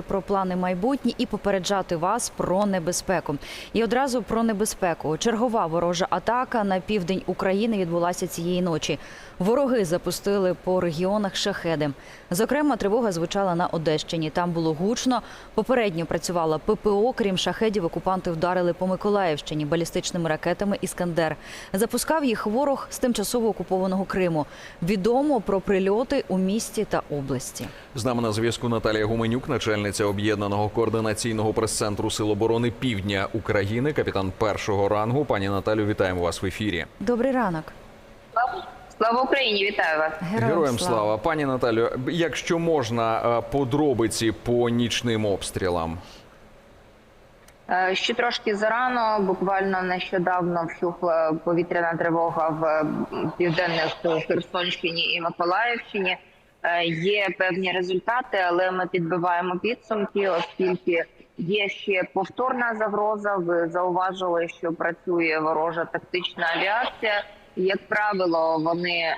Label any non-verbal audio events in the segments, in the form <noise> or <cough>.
про плани майбутні і попереджати вас про небезпеку. І одразу про небезпеку. Чергова ворожа атака на південь України відбулася цієї ночі. Вороги запустили по регіонах шахеди. Зокрема, тривога звучала на Одещині. Там було гучно. Попередньо працювала ППО. Крім шахедів, окупанти вдарили по Миколаївщині балістичними ракетами Іскандер. Запускав їх ворог з тимчасово окупованого Криму. Відомо про прильоти у місті та області. З нами на зв'язку Наталія Гуменюк, начальниця об'єднаного координаційного прес-центру Сил оборони Півдня України, капітан першого рангу. Пані Наталю, вітаємо вас в ефірі. Добрий ранок. Слава Україні, вітаю вас. Героям слава. Пані Наталю, якщо можна, е, подробиці по нічним обстрілам. Е, Ще трошки зарано, буквально нещодавно вщухла повітряна тривога в е, південних Херсонщині і Миколаївщині. Е, Є певні результати, але ми підбиваємо підсумки, оскільки є ще повторна загроза. Ви зауважили, що працює ворожа тактична авіація. Як правило, вони е,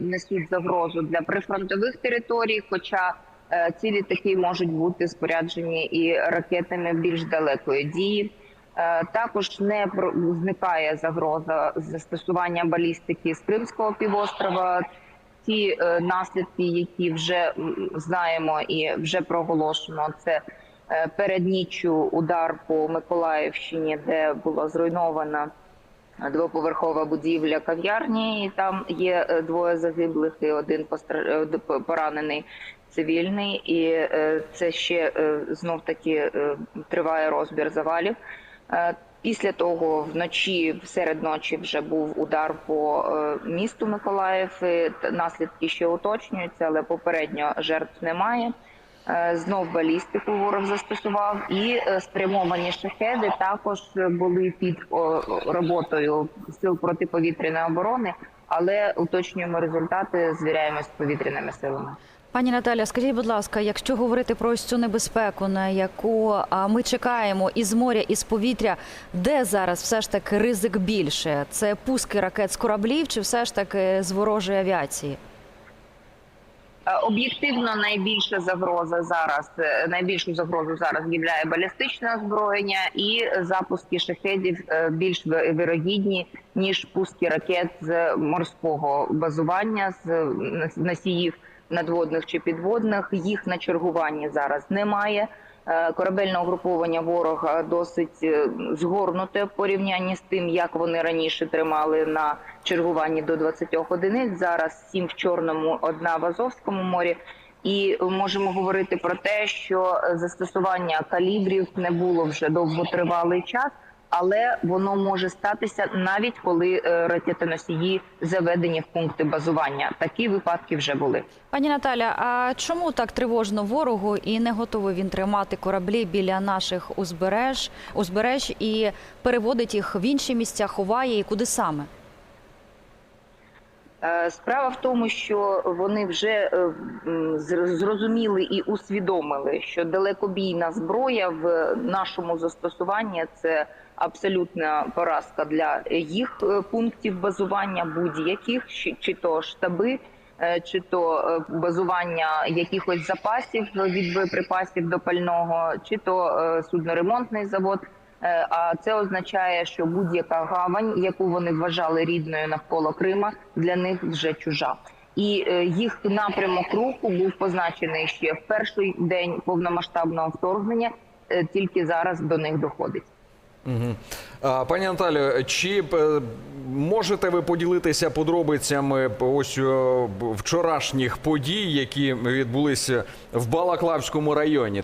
несуть загрозу для прифронтових територій, хоча Е, Ці літаки можуть бути споряджені і ракетами більш далекої дії. Також не зникає загроза застосування балістики з Кримського півострова. Ті е, наслідки, які вже знаємо і вже проголошено, це е, перед ніччю удар по Миколаївщині, де була зруйнована двоповерхова будівля кав'ярні. і Там є е, двоє загиблих і один е, поранений цивільний. І це ще знов таки триває розбір завалів. Е, Після того вночі, серед ночі, вже був удар по е, місту Миколаїв. Наслідки ще уточнюються, але попередньо жертв немає. Е, Знов балістику ворог застосував, і спрямовані шахеди також були під роботою сил протиповітряної оборони, але уточнюємо результати, звіряємось з повітряними силами. Пані Наталя, скажіть, будь ласка, якщо говорити про ось цю небезпеку, на яку ми чекаємо із моря, із повітря, де зараз все ж таки ризик більше? Це пуски ракет з кораблів чи все ж таки з ворожої авіації? Е, Об'єктивно найбільша загроза зараз, е, найбільшу загрозу зараз являє балістичне озброєння і запуски шахедів е, більш вирогідні ніж пуски ракет з морського базування з носіїв надводних чи підводних. Їх на чергуванні зараз немає. Е, Корабельне угруповання ворога досить е, згорнуте в порівнянні з тим, як вони раніше тримали на чергуванні до 20 одиниць. Зараз сім в Чорному, одна в Азовському морі. І можемо говорити про те, що застосування калібрів не було вже довготривалий час, але воно може статися навіть коли е, ракетоносії заведені в пункти базування. Такі випадки вже були. Пані Наталя, а чому так тривожно ворогу і не готовий він тримати кораблі біля наших узбереж, узбереж і переводить їх в інші місця, ховає і куди саме? Е, Справа в тому, що вони вже е, зрозуміли і усвідомили, що далекобійна зброя в нашому застосуванні це абсолютна поразка для їх е, пунктів базування будь-яких, чи, то штаби, чи то базування якихось запасів від боєприпасів до пального, чи то судноремонтний завод. Е, А це означає, що будь-яка гавань, яку вони вважали рідною навколо Крима, для них вже чужа. І е, їх напрямок руху був позначений ще в перший день повномасштабного вторгнення. е, Тільки зараз до них доходить. Угу. Пані Наталю, чи можете ви поділитися подробицями ось вчорашніх подій, які відбулися в Балаклавському районі?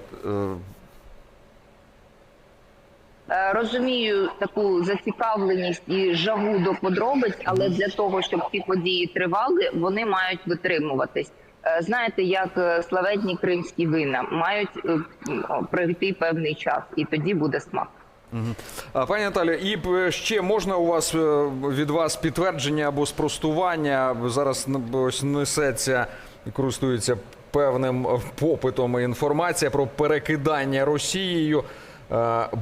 Е, Розумію таку зацікавленість і жагу до подробиць, але для того, щоб ці події тривали, вони мають витримуватись. Е, Знаєте, як е, славетні кримські вина мають пройти певний час, і тоді буде смак. Пані Наталю, і ще можна у вас від вас підтвердження або спростування? Зараз ось несеться і користується певним попитом інформація про перекидання Росією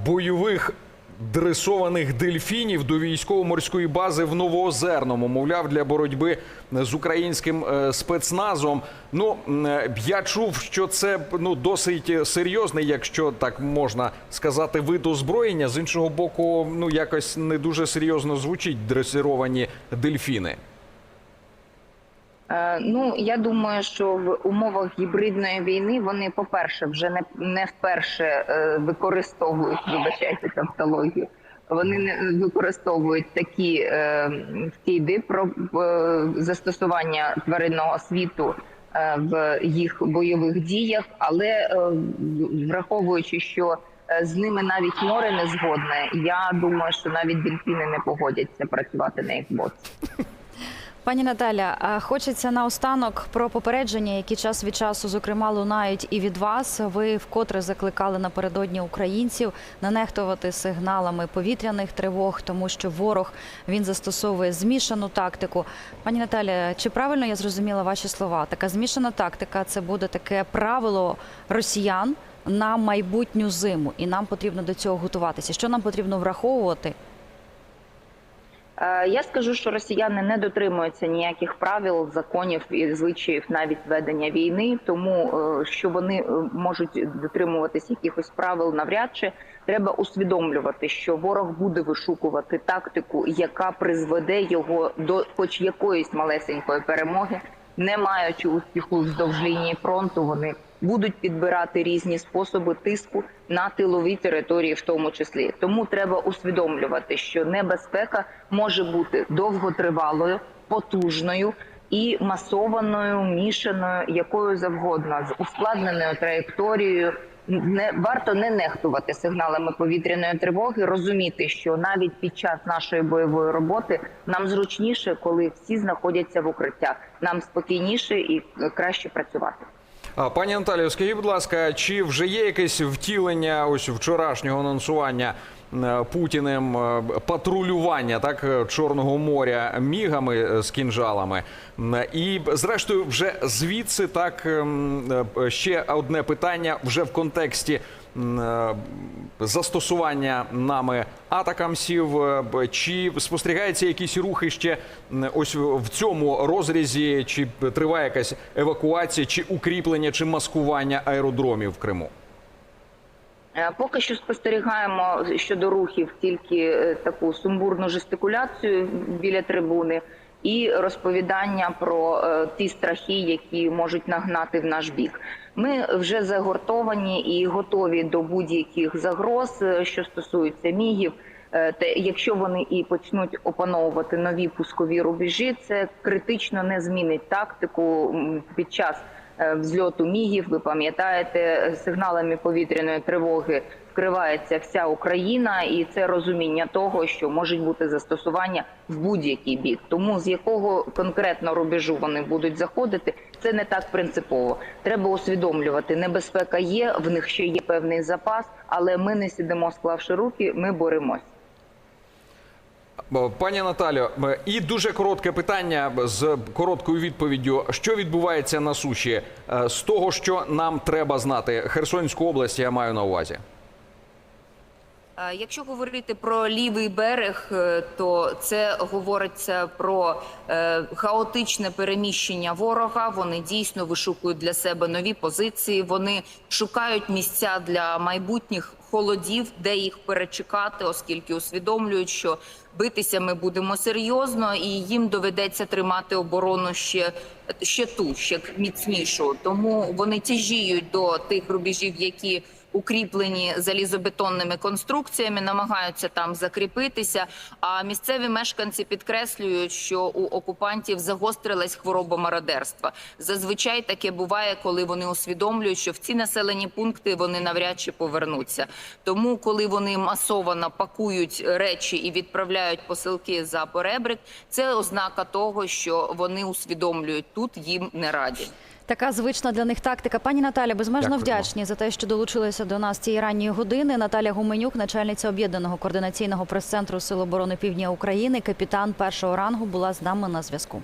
бойових дресованих дельфінів до військово-морської бази в Новоозерному, мовляв, для боротьби з українським е, спецназом. Ну е, я чув, що це ну досить серйозний, якщо так можна сказати, вид озброєння. З іншого боку, ну якось не дуже серйозно звучить дресировані дельфіни. Е, Ну я думаю, що в умовах гібридної війни вони, по-перше, вже не, не вперше е, використовують, вибачайте тавтологію, вони не використовують такі е, про е, застосування тваринного світу е, в їх бойових діях, але е, враховуючи, що е, з ними навіть море не згодне, я думаю, що навіть дельфіни не погодяться працювати на їх боці. <laughs> Пані Наталя, хочеться наостанок про попередження, які час від часу, зокрема, лунають і від вас. Ви вкотре закликали напередодні українців не нехтувати сигналами повітряних тривог, тому що ворог він застосовує змішану тактику. Пані Наталя, чи правильно я зрозуміла ваші слова? Така змішана тактика це буде таке правило росіян на майбутню зиму, і нам потрібно до цього готуватися. Що нам потрібно враховувати? Е, Я скажу, що росіяни не дотримуються ніяких правил, законів і звичаїв навіть ведення війни. Тому е, що вони е, можуть дотримуватись якихось правил, навряд чи треба усвідомлювати, що ворог буде вишукувати тактику, яка призведе його до хоч якоїсь малесенької перемоги, не маючи успіху вздовж лінії фронту. Вони будуть підбирати різні способи тиску на тилові території, в тому числі. Тому треба усвідомлювати, що небезпека може бути довготривалою, потужною і масованою, мішаною, якою завгодно, з ускладненою траєкторією. Не варто не нехтувати сигналами повітряної тривоги, розуміти, що навіть під час нашої бойової роботи нам зручніше, коли всі знаходяться в укриттях. Нам спокійніше і е, краще працювати. Пані Анталію, скажіть, будь ласка, чи вже є якесь втілення ось вчорашнього анонсування Путіним е, патрулювання так е, Чорного моря мігами е, з кінжалами? І зрештою, вже звідси так ем, е, ще одне питання вже в контексті е, застосування нами атакамсів. Е, Чи спостерігаються якісь рухи ще ось в цьому розрізі? Чи триває якась евакуація, чи укріплення, чи маскування аеродромів в Криму? Е, Поки що спостерігаємо щодо рухів тільки е, таку сумбурну жестикуляцію біля трибуни і розповідання про е, ті страхи, які можуть нагнати в наш бік. Ми вже загортовані і готові до будь-яких загроз, що стосуються мігів. Е, Та якщо вони і почнуть опановувати нові пускові рубежі, це критично не змінить тактику під час взльоту мігів. Ви пам'ятаєте, сигналами повітряної тривоги вкривається вся Україна, і це розуміння того, що можуть бути застосування в будь-який бік. Тому з якого конкретно рубежу вони будуть заходити, це не так принципово. Треба усвідомлювати, небезпека є, в них ще є певний запас, але ми не сидимо, склавши руки, ми боремось. Пані Наталю, і дуже коротке питання з короткою відповіддю. Що відбувається на суші Е, з того, що нам треба знати? Херсонську область я маю на увазі. Е, Якщо говорити про лівий берег, е, то це говориться про е, хаотичне переміщення ворога. Вони дійсно вишукують для себе нові позиції. Вони шукають місця для майбутніх холодів, де їх перечекати, оскільки усвідомлюють, що битися ми будемо серйозно, і їм доведеться тримати оборону ще, ще ту, ще міцнішу. Тому вони тяжіють до тих рубежів, які укріплені залізобетонними конструкціями, намагаються там закріпитися. А місцеві мешканці підкреслюють, що у окупантів загострилась хвороба мародерства. Зазвичай таке буває, коли вони усвідомлюють, що в ці населені пункти вони навряд чи повернуться. Тому, коли вони масово пакують речі і відправляють посилки за поребрик, це ознака того, що вони усвідомлюють тут їм не раді. Така звична для них тактика. Пані Наталя, безмежно Дякую. вдячні за те, що долучилися до нас цієї ранньої години. Наталя Гуменюк, начальниця об'єднаного координаційного прес-центру Сил оборони Півдня України, капітан першого рангу, була з нами на зв'язку.